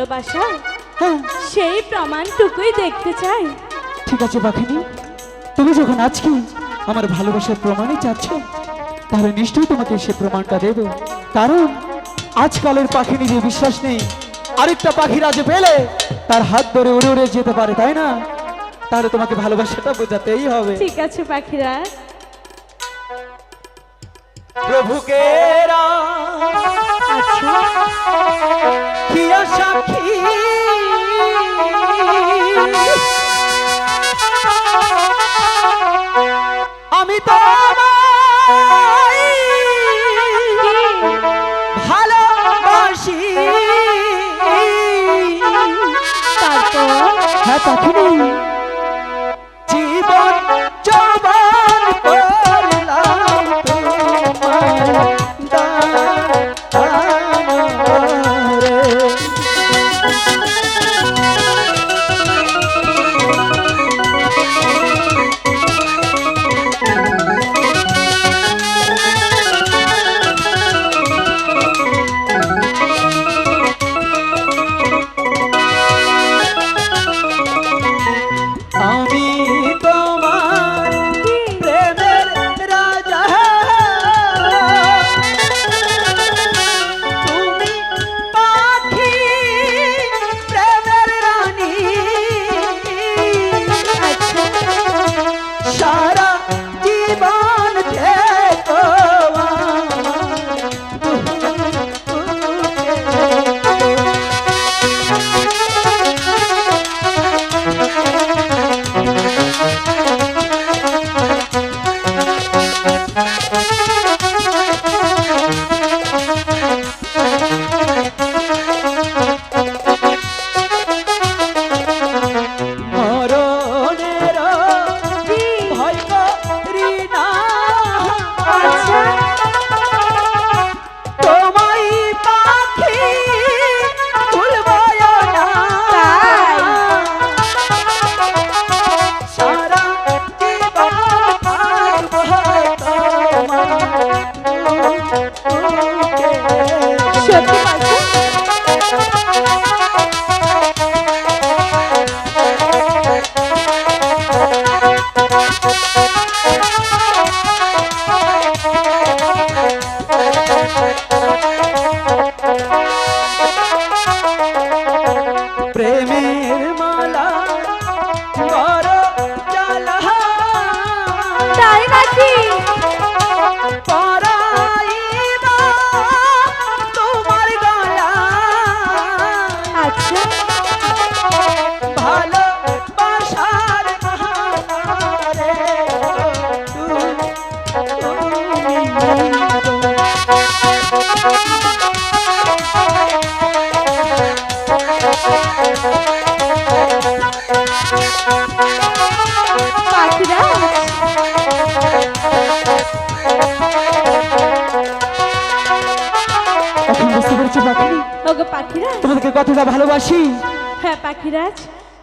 ভালোবাসা? হ্যাঁ সেই প্রমাণটুকুই দেখতে চাই। ঠিক আছে পাখিনি। তুমি যখন আজকে আমার ভালোবাসার প্রমাণই চাচ্ছ তাহলে নিশ্চয়ই তোমাকে সে প্রমাণটা দেব। কারণ আজকালের পাখিনি যে বিশ্বাস নেই আরেকটা পাখি রাজে পেলে তার হাত ধরে উড়ে উড়ে যেতে পারে তাই না? তাহলে তোমাকে ভালোবাসাটা বোঝাতেই হবে। ঠিক আছে পাখিরা। প্রভুকে সাক্ষী। আমি তো ভালোবাসি। পাখিনি সত্যি পাখি প্রেমের মালা বুঝতে পেরেছি পাখি তোমাদেরকে কতটা ভালোবাসি। হ্যাঁ পাখিরাজ।